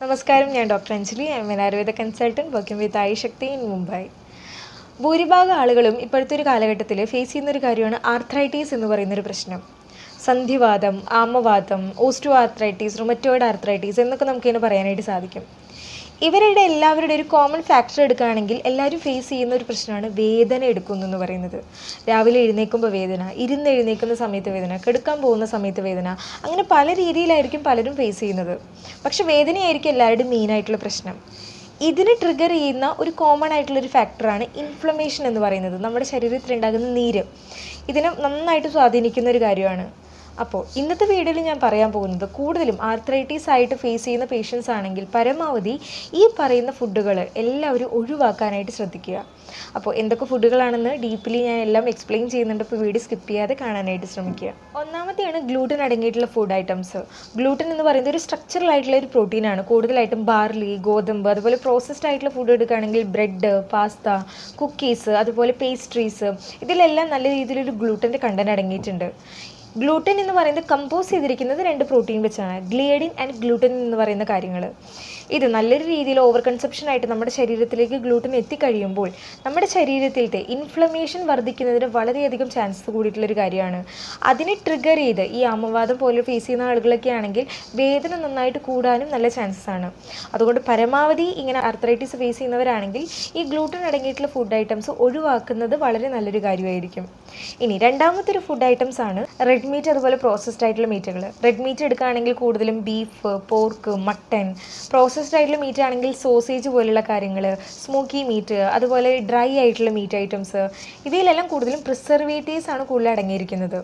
നമസ്കാരം ഞാൻ doctor Anjali. I am Ayurveda consultant working with I Shakti in Mumbai ഭൂരിഭാഗം ആളുകളും ഇപ്പോഴത്തെ ഒരു കാലഘട്ടത്തിൽ ഫേസ് ചെയ്യുന്ന ഒരു കാര്യമാണ് ആർത്രൈറ്റീസ് എന്ന് പറയുന്നൊരു പ്രശ്നം. സന്ധിവാദം ആമവാദം ഓസ്റ്റോ ആർത്രൈറ്റീസ് റുമറ്റോയിഡ് ആർത്രൈറ്റീസ് എന്നൊക്കെ നമുക്കിതിനെ പറയാനായിട്ട് സാധിക്കും. ഇവരുടെ എല്ലാവരുടെ ഒരു കോമൺ ഫാക്ടർ എടുക്കുകയാണെങ്കിൽ എല്ലാവരും ഫേസ് ചെയ്യുന്ന ഒരു പ്രശ്നമാണ് വേദന എടുക്കുന്നു എന്ന് പറയുന്നത്. രാവിലെ എഴുന്നേൽക്കുമ്പോൾ വേദന ഇരുന്ന് എഴുന്നേൽക്കുന്ന സമയത്ത് വേദന കെടുക്കാൻ പോകുന്ന സമയത്ത് വേദന അങ്ങനെ പല രീതിയിലായിരിക്കും പലരും ഫേസ് ചെയ്യുന്നത്. പക്ഷെ വേദനയായിരിക്കും എല്ലാവരുടെയും മെയിനായിട്ടുള്ള പ്രശ്നം. ഇതിന് ട്രിഗർ ചെയ്യുന്ന ഒരു കോമൺ ആയിട്ടുള്ള ഒരു ഫാക്ടറാണ് ഇൻഫ്ലമേഷൻ എന്ന് പറയുന്നത്. നമ്മുടെ ശരീരത്തിൽ ഉണ്ടാകുന്ന നീര്. ഇതിനെ നന്നായിട്ട് സ്വാധീനിക്കുന്ന ഒരു കാര്യമാണ്. അപ്പോൾ ഇന്നത്തെ വീഡിയോയിൽ ഞാൻ പറയാൻ പോകുന്നത് കൂടുതലും ആർത്രൈറ്റീസ് ആയിട്ട് ഫേസ് ചെയ്യുന്ന പേഷ്യൻസ് ആണെങ്കിൽ പരമാവധി ഈ പറയുന്ന ഫുഡുകൾ എല്ലാവരും ഒഴിവാക്കാനായിട്ട് ശ്രദ്ധിക്കുക. അപ്പോൾ എന്തൊക്കെ ഫുഡുകളാണെന്ന് ഡീപ്ലി ഞാൻ എല്ലാം എക്സ്പ്ലെയിൻ ചെയ്യുന്നുണ്ട്. അപ്പോൾ വീഡിയോ സ്കിപ്പ് ചെയ്യാതെ കാണാനായിട്ട് ശ്രമിക്കുക. ഒന്നാമത്തെയാണ് ഗ്ലൂട്ടൻ അടങ്ങിയിട്ടുള്ള ഫുഡ് ഐറ്റംസ് ഗ്ലൂട്ടൻ എന്ന് പറയുന്നത് ഒരു സ്ട്രക്ചറൽ ആയിട്ടുള്ള ഒരു പ്രോട്ടീനാണ് കൂടുതലായിട്ടും ബാർലി ഗോതമ്പ് അതുപോലെ പ്രോസസ്ഡ് ആയിട്ടുള്ള ഫുഡ് എടുക്കുകയാണെങ്കിൽ ബ്രെഡ് പാസ്ത കുക്കീസ് അതുപോലെ പേസ്ട്രീസ് ഇതിലെല്ലാം നല്ല രീതിയിലൊരു ഗ്ലൂട്ടന്റെ കണ്ടന്റ് അടങ്ങിയിട്ടുണ്ട്. ഗ്ലൂട്ടൻ എന്ന് പറയുന്നത് കമ്പോസ് ചെയ്തിരിക്കുന്നത് രണ്ട് പ്രോട്ടീൻ വെച്ചാണ്. ഗ്ലിയഡിൻ ആൻഡ് ഗ്ലൂട്ടൻ എന്ന് പറയുന്ന കാര്യങ്ങൾ ഇത് നല്ലൊരു രീതിയിൽ ഓവർ കൺസെപ്ഷൻ ആയിട്ട് നമ്മുടെ ശരീരത്തിലേക്ക് ഗ്ലൂട്ടൻ എത്തിക്കഴിയുമ്പോൾ നമ്മുടെ ശരീരത്തിലത്തെ ഇൻഫ്ലമേഷൻ വർദ്ധിക്കുന്നതിന് വളരെയധികം ചാൻസസ് കൂടിയിട്ടുള്ളൊരു കാര്യമാണ്. അതിനെ ട്രിഗർ ചെയ്ത് ഈ അമവാദം പോലെ ഫേസ് ചെയ്യുന്ന ആളുകളൊക്കെ ആണെങ്കിൽ വേദന നന്നായിട്ട് കൂടാനും നല്ല ചാൻസസ് ആണ്. അതുകൊണ്ട് പരമാവധി ഇങ്ങനെ അർത്രൈറ്റിസ് ഫേസ് ചെയ്യുന്നവരാണെങ്കിൽ ഈ ഗ്ലൂട്ടൻ അടങ്ങിയിട്ടുള്ള ഫുഡ് ഐറ്റംസ് ഒഴിവാക്കുന്നത് വളരെ നല്ലൊരു കാര്യമായിരിക്കും. ഇനി രണ്ടാമത്തെ ഒരു ഫുഡ് ഐറ്റംസ് ആണ് റെഡ് മീറ്റ് അതുപോലെ പ്രോസസ്ഡ് ആയിട്ടുള്ള മീറ്റുകൾ റെഡ് മീറ്റ് എടുക്കുകയാണെങ്കിൽ കൂടുതലും ബീഫ് പോർക്ക് മട്ടൺ പ്രോസസ്ഡ് ആയിട്ടുള്ള മീറ്റ് ആണെങ്കിൽ സോസേജ് പോലുള്ള കാര്യങ്ങൾ സ്മോക്കി മീറ്റ് അതുപോലെ ഡ്രൈ ആയിട്ടുള്ള മീറ്റ് ഐറ്റംസ് ഇവയിലെല്ലാം കൂടുതലും പ്രിസർവേറ്റീവ്സ് ആണ് കൂടുതൽ അടങ്ങിയിരിക്കുന്നത്.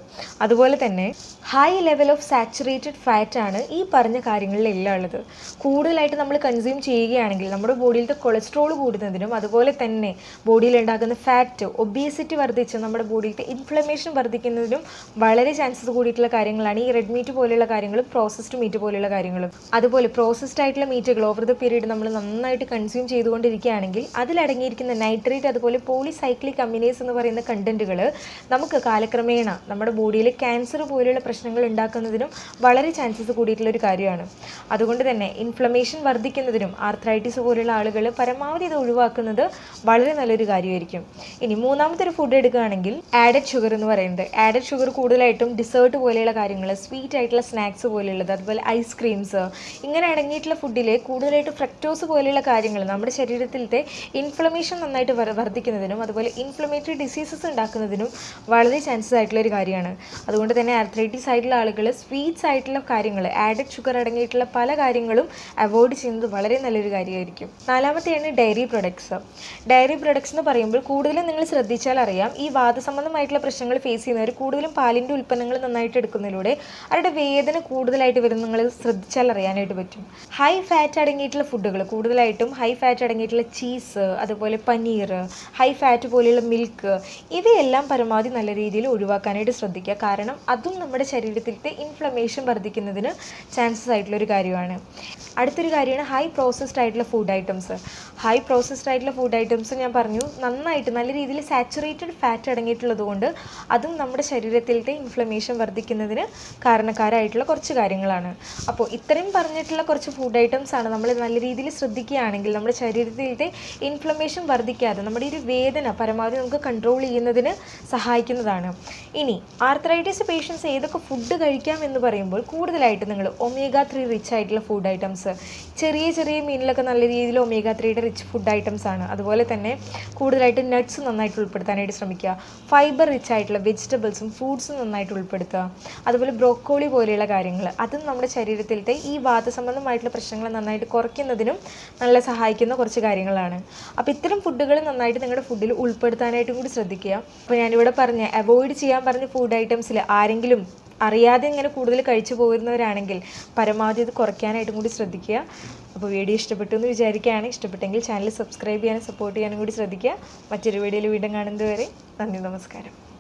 അതുപോലെ തന്നെ high level of saturated fat ആണ് ഈ പറഞ്ഞ കാര്യങ്ങളിലെല്ലാം ഉള്ളത്. കൂടുതലായിട്ട് നമ്മൾ കൺസ്യൂം ചെയ്യുകയാണെങ്കിൽ നമ്മുടെ ബോഡിയിലത്തെ കൊളസ്ട്രോൾ കൂടുന്നതിനും അതുപോലെ തന്നെ ബോഡിയിൽ ഉണ്ടാകുന്ന ഫാറ്റ് ഒബീസിറ്റി വർദ്ധിച്ച് നമ്മുടെ ബോഡിയിലത്തെ ഇൻഫ്ലമേഷൻ വർദ്ധിക്കുന്നതിനും വളരെ ചാൻസസ് കൂടിയിട്ടുള്ള കാര്യങ്ങളാണ്. ഈ റെഡ് മീറ്റ് പോലെയുള്ള കാര്യങ്ങളും പ്രോസസ്ഡ് മീറ്റ് പോലെയുള്ള കാര്യങ്ങളും. അതുപോലെ പ്രോസസ്ഡ് ആയിട്ടുള്ള മീറ്റുകൾ ഓവർ ദ പീരീഡ് നമ്മൾ നന്നായിട്ട് കൺസ്യൂം ചെയ്തുകൊണ്ടിരിക്കുകയാണെങ്കിൽ അതിലടങ്ങിയിരിക്കുന്ന നൈട്രേറ്റ് അതുപോലെ പോളിസൈക്ലിക് അമിനേസ് എന്ന് പറയുന്ന കണ്ടന്റുകൾ നമുക്ക് കാലക്രമേണ നമ്മുടെ ബോഡിയിൽ ക്യാൻസർ പോലെയുള്ള പ്രശ്നങ്ങൾ ഉണ്ടാക്കുന്നതിനും വളരെ ചാൻസസ് കൂടിയിട്ടുള്ള ഒരു കാര്യമാണ്. അതുകൊണ്ട് തന്നെ ഇൻഫ്ലമേഷൻ വർദ്ധിക്കുന്നതിനും ആർത്രൈറ്റിസ് പോലെയുള്ള ആളുകൾ പരമാവധി ഇത് ഒഴിവാക്കുന്നത് വളരെ നല്ലൊരു കാര്യമായിരിക്കും. ഇനി മൂന്നാമത്തെ ഒരു ഫുഡ് എടുക്കുകയാണെങ്കിൽ ആഡഡ് ഷുഗർ എന്ന് പറയുന്നത്. ആഡഡ് ഷുഗർ കൂടുതലായിട്ടും ഡിസേർട്ട് പോലെയുള്ള കാര്യങ്ങൾ സ്വീറ്റ് ആയിട്ടുള്ള സ്നാക്സ് പോലെയുള്ളത് അതുപോലെ ഐസ്ക്രീംസ് ഇങ്ങനെ അടങ്ങിയിട്ടുള്ള ഫുഡിൽ കൂടുതലായിട്ട് ഫ്രക്ടോസ് പോലെയുള്ള കാര്യങ്ങൾ നമ്മുടെ ശരീരത്തിലത്തെ ഇൻഫ്ലമേഷൻ നന്നായിട്ട് വർദ്ധിക്കുന്നതിനും അതുപോലെ ഇൻഫ്ലമേറ്ററി ഡിസീസസ് ഉണ്ടാക്കുന്നതിനും വളരെ ചാൻസസ് ആയിട്ടുള്ള ഒരു കാര്യമാണ്. അതുകൊണ്ട് തന്നെ ആർത്രൈറ്റിസ് ആയിട്ടുള്ള ആളുകൾ സ്വീറ്റ്സ് ആയിട്ടുള്ള കാര്യങ്ങൾ ആഡഡ് ഷുഗർ അടങ്ങിയിട്ടുള്ള പല കാര്യങ്ങളും അവോയ്ഡ് ചെയ്യുന്നത് വളരെ നല്ലൊരു കാര്യമായിരിക്കും. നാലാമത്തെയാണ് ഡയറി പ്രൊഡക്ട്സ് ഡയറി പ്രൊഡക്ട്സ് എന്ന് പറയുമ്പോൾ കൂടുതലും നിങ്ങൾ ശ്രദ്ധിച്ചാൽ അറിയാം ഈ വാദസംബന്ധമായിട്ടുള്ള പ്രശ്നങ്ങൾ ഫേസ് ചെയ്യുന്നവർ കൂടുതലും പാലിന്റെ ഉൽപ്പന്നങ്ങൾ നന്നായിട്ട് എടുക്കുന്നതിലൂടെ അവരുടെ വേദന കൂടുതലായിട്ട് വരും നിങ്ങൾ ശ്രദ്ധിച്ചാൽ അറിയാനായിട്ട് പറ്റും. ഹൈ ഫാറ്റ് അടങ്ങിയിട്ടുള്ള ഫുഡുകൾ കൂടുതലായിട്ടും ഹൈ ഫാറ്റ് അടങ്ങിയിട്ടുള്ള ചീസ് അതുപോലെ പനീർ ഹൈ ഫാറ്റ് പോലെയുള്ള മിൽക്ക് ഇവയെല്ലാം പരമാവധി നല്ല രീതിയിൽ ഒഴിവാക്കാനായിട്ട് ശ്രദ്ധിക്കുക. കാരണം അതും നമ്മുടെ ശരീരത്തിലത്തെ ഇൻഫ്ലമേഷൻ വർദ്ധിക്കുന്നതിന് ചാൻസസ് ആയിട്ടുള്ള ഒരു കാര്യമാണ്. അടുത്തൊരു കാര്യമാണ് ഹൈ പ്രോസസ്ഡ് ആയിട്ടുള്ള ഫുഡ് ഐറ്റംസ് ഹൈ പ്രോസസ്ഡ് ആയിട്ടുള്ള ഫുഡ് ഐറ്റംസ് ഞാൻ പറഞ്ഞു നന്നായിട്ട് നല്ല രീതിയിൽ സാച്ചുറേറ്റഡ് ഫാറ്റ് അടങ്ങിയിട്ടുള്ളത് കൊണ്ട് അതും നമ്മുടെ ശരീരത്തിലത്തെ ഇൻഫ്ലമേഷൻ വർദ്ധിക്കുന്നതിന് കാരണക്കാരായിട്ടുള്ള കുറച്ച് കാര്യങ്ങളാണ്. അപ്പോൾ ഇത്രയും പറഞ്ഞിട്ടുള്ള കുറച്ച് ഫുഡ് ഐറ്റംസ് ആണ് നമ്മൾ നല്ല രീതിയിൽ ശ്രദ്ധിക്കുകയാണെങ്കിൽ നമ്മുടെ ശരീരത്തിലത്തെ ഇൻഫ്ലമേഷൻ വർദ്ധിക്കാതെ നമ്മുടെ ഒരു വേദന പരമാവധി നമുക്ക് കൺട്രോൾ ചെയ്യുന്നതിന് സഹായിക്കുന്നതാണ്. ഇനി ആർത്രൈറ്റിസ് പേഷ്യൻസ് ഏതൊക്കെ ഫുഡ് കഴിക്കാം എന്ന് പറയുമ്പോൾ കൂടുതലായിട്ട് നിങ്ങൾ ഒമേഗ ത്രീ റിച്ച് ആയിട്ടുള്ള ഫുഡ് ഐറ്റംസ് ചെറിയ ചെറിയ മീനിലൊക്കെ നല്ല രീതിയിൽ ഒമേഗ ത്രീയുടെ റിച്ച് ഫുഡ് ഐറ്റംസ് ആണ്. അതുപോലെ തന്നെ കൂടുതലായിട്ട് നട്ട്സ് നന്നായിട്ട് ഉൾപ്പെടുത്താനായിട്ട് ശ്രമിക്കുക. ഫൈബർ റിച്ച് ആയിട്ടുള്ള വെജിറ്റബിൾസും ഫ്രൂട്ട്സും നന്നായിട്ട് ഉൾപ്പെടുത്തുക. അതുപോലെ ബ്രോക്കോളി പോലെയുള്ള കാര്യങ്ങൾ അതും നമ്മുടെ ശരീരത്തിലത്തെ ഈ വാദസംബന്ധമായിട്ടുള്ള പ്രശ്നങ്ങൾ നന്നായിട്ട് കുറയ്ക്കുന്നതിനും നല്ല സഹായിക്കുന്ന കുറച്ച് കാര്യങ്ങളാണ്. അപ്പോൾ ഇത്തരം ഫുഡുകൾ നന്നായിട്ട് നിങ്ങളുടെ ഫുഡിൽ ഉൾപ്പെടുത്താനായിട്ടും കൂടി ശ്രദ്ധിക്കുക. അപ്പോൾ ഞാനിവിടെ പറഞ്ഞ അവോയ്ഡ് ചെയ്യാൻ പറഞ്ഞ ഫുഡ് ഐറ്റംസിൽ ആരെങ്കിലും അറിയാതെ ഇങ്ങനെ കൂടുതൽ കഴിച്ചു പോകുന്നവരാണെങ്കിൽ പരമാവധി ഇത് കുറയ്ക്കാനായിട്ടും കൂടി ശ്രദ്ധിക്കുക. അപ്പോൾ വീഡിയോ ഇഷ്ടപ്പെട്ടു എന്ന് വിചാരിക്കുകയാണ്. ഇഷ്ടപ്പെട്ടെങ്കിൽ ചാനൽ സബ്സ്ക്രൈബ് ചെയ്യാനും സപ്പോർട്ട് ചെയ്യാനും കൂടി ശ്രദ്ധിക്കുക. മറ്റൊരു വീഡിയോയിൽ വീണ്ടും കാണുന്നതുവരെ നന്ദി നമസ്കാരം.